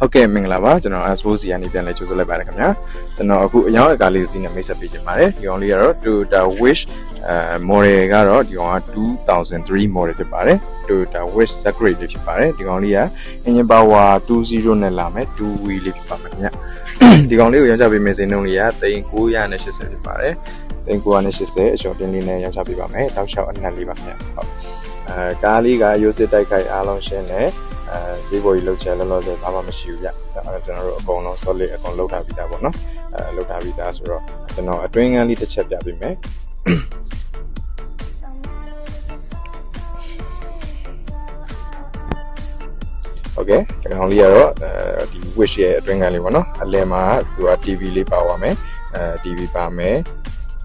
ဟုတ်ကဲ့မင်္ဂလာပါကျွန်တော် S4C ကနေပြန်လဲကြိုဆိုလိုက်ပါတယ်ခင်ဗျာကျွန်တော်အခုအရောင်းအကားလေးစီးနဲ့မိတ်ဆက်ပေးချင်ပါတယ်ဒီကောင်လေးကတော့ Toyota Wish အဲ model ကတော့ဒီကောင်က2003 model ဖြစ်ပါတယ် Toyota Wish Secret လေးဖြစ်ပါတယ်ဒီကောင်လေးက engine power 20နဲ့လာမယ်2 wheel လေးဖြစ်ပါမယ်ခင်ဗျာဒီကောင်လေးကိုရောင်းချပေးမယ့်ဈေးနှုန်းလေးက3980ဖြစ်ပါတယ်3980အကျော်တင်းလေးနဲ့ရောင်းချပေးပါမယ်တောက်လျှောက်အနှက်လေးပါခင်ဗျာဟုတ်အဲကားလေးကရိုးစစ်တိုက်ခိုက်အားလုံးရှင်းတယ် အဲဈေးပေါ်ကြီးလောက်ချဲလောလောဆယ်ဘာမှမရှိဘူးဗျကျွန်တော်ကျွန်တော်တို့အကုန်လုံး solid အကုန်လောက်ထားပြီးသားပေါ့နော်အဲလောက်ထားပြီးသားဆိုတော့ကျွန်တော်အတွင်းကန်းလေးတစ်ချက်ပြပေးမယ်โอเคဒီကောင်လေးကတော့အဲဒီ wish ရဲ့အတွင်းကန်းလေးပေါ့နော်အလဲမှာသူက TV လေးပါသွားမယ်အဲ TV ပါမယ်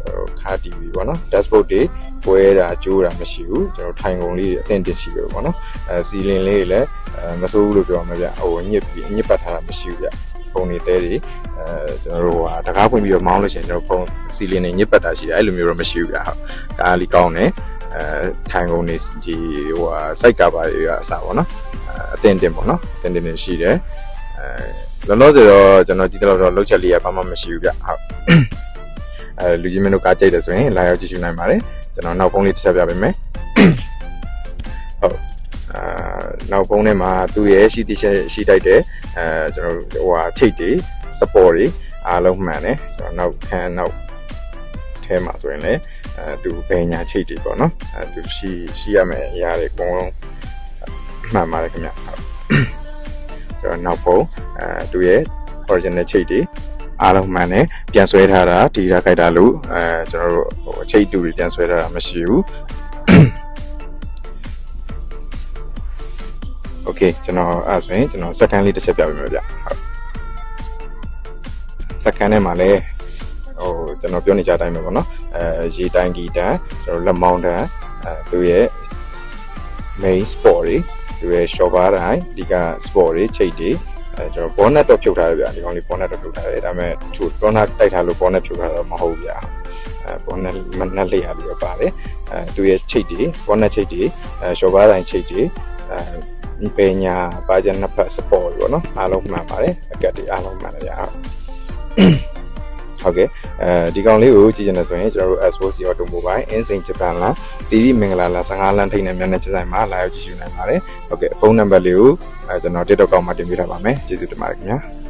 ဟိုခါ TV ပေါ့နော် dashboard တွေပွဲတာကျိုးတာမရှိဘူးကျွန်တော်ထိုင်ကုန်လေးတွေအသင့်တင်ရှိပဲပေါ့နော်အဲစီလင်လေးတွေလည်းအဲ မဆိုးဘူးလို့ပြောရမှာဗျဟိုညစ်ပြီးညစ်ပတ်ထားတာမရှိဘူးဗျဖုန်းတွေတဲတွေအဲကျွန်တော်တို့ဟာတကားဖွင့်ပြီးတော့မောင်းလို့ရှိရင်ကျွန်တော်ဖုန်းစီလင်တွေညစ်ပတ်တာရှိတယ်အဲ့လိုမျိုးတော့မရှိဘူးဗျဟုတ်ကားလေးကောင်းတယ်အဲထိုင်ကုန်တွေဒီဟိုဟာ site cover တွေကအစားပေါ့နော်အဲအသင့်တင်ပေါ့နော်အသင့်တင်နေရှိတယ်အဲလောလောဆယ်တော့ကျွန်တော်ကြည့်တော့တော့လောက်ချက်လေးကဘာမှမရှိဘူးဗျဟုတ်အဲလူကြီးမင်းတို့ကားကြိုက်တယ်ဆိုရင်လာရောက်ကြည့်ရှုနိုင်ပါတယ်ကျွန်တော်နောက်ဖုန်းလေးတစ်ချက်ပြပေးမယ်ဟုတ်အာ နောက်ဖုန်းထဲမှာသူ့ရဲ့ရှိတိချက်ရှိတိုက်တဲ့အဲကျွန်တော်ဟိုဟာချိတ်တွေ support တွေအားလုံးမှန်တယ်ကျွန်တော်နောက်ခံနောက်ထဲမှာဆိုရင်လည်းအဲသူဘယ်ညာချိတ်တွေပေါ့နော်အဲသူရှိရှိရမယ်အရာတွေအကုန်လုံးမှန်ပါတယ်ခင်ဗျဟုတ်ကျွန်တော်နောက်ဖုန်းအဲသူရဲ့ original ချိတ်တွေအားလုံးမှန်တယ်ပြန်ဆွဲထားတာဒီရာခိုက်တာလို့အဲကျွန်တော်တို့ဟိုအချိတ်တူတွေပြန်ဆွဲထားတာမရှိဘူး โอเคကျွန်တော်အဲ့ဒါဆိုရင်ကျွန်တော်စက္ကန့်လေးတစ်ချက်ပြပေးမယ်ဗျဟုတ်စက္ကန့်ထဲမှာလည်းဟိုကျွန်တော်ပြောနေကြတိုင်းပဲပေါ့နော်အဲရေတိုင်းဂီတန်ကျွန်တော်လက်မောင်းတန်အဲသူရဲ့ main sport တွေသူရဲ့ short bar တိုင်းဒီက sport တွေချိတ်တွေအဲကျွန်တော် bonnet တော့ဖြုတ်ထားတယ်ဗျဒီကောင်လေး bonnet တော့ဖြုတ်ထားတယ်ဒါပေမဲ့သူ bonnet တိုက်ထားလို့ bonnet ဖြုတ်ထားတော့မဟုတ်ဘူးဗျအဲ bonnet မနှက်လေးရလို့ပဲပါတယ်အဲသူရဲ့ချိတ်တွေ bonnet ချိတ်တွေအဲ short bar တိုင်းချိတ်တွေအဲ ပညာပါကြနှစ်ဖက် support ပေါ့နော်အားလုံးမှန်ပါတယ်အကက်တွေအားလုံးမှန်တယ်ဗျဟုတ်ကဲ့အဲဒီကောင်လေးကိုကြည့်ချင်တယ်ဆိုရင်ကျွန်တော်တို့ S4C Automobile အင်းစိန်ဂျပန်လန်တီရီမင်္ဂလာလာ15လမ်းထိပ်နဲ့မျက်နှာချက်ဆိုင်မှာလာရောက်ကြည့်ရှုနိုင်ပါတယ်ဟုတ်ကဲ့ဖုန်းနံပါတ်လေးကိုအဲကျွန်တော် TikTok ကောက်မှာတင်ပြထားပါမယ်ကျေးဇူးတင်ပါတယ်ခင်ဗျာ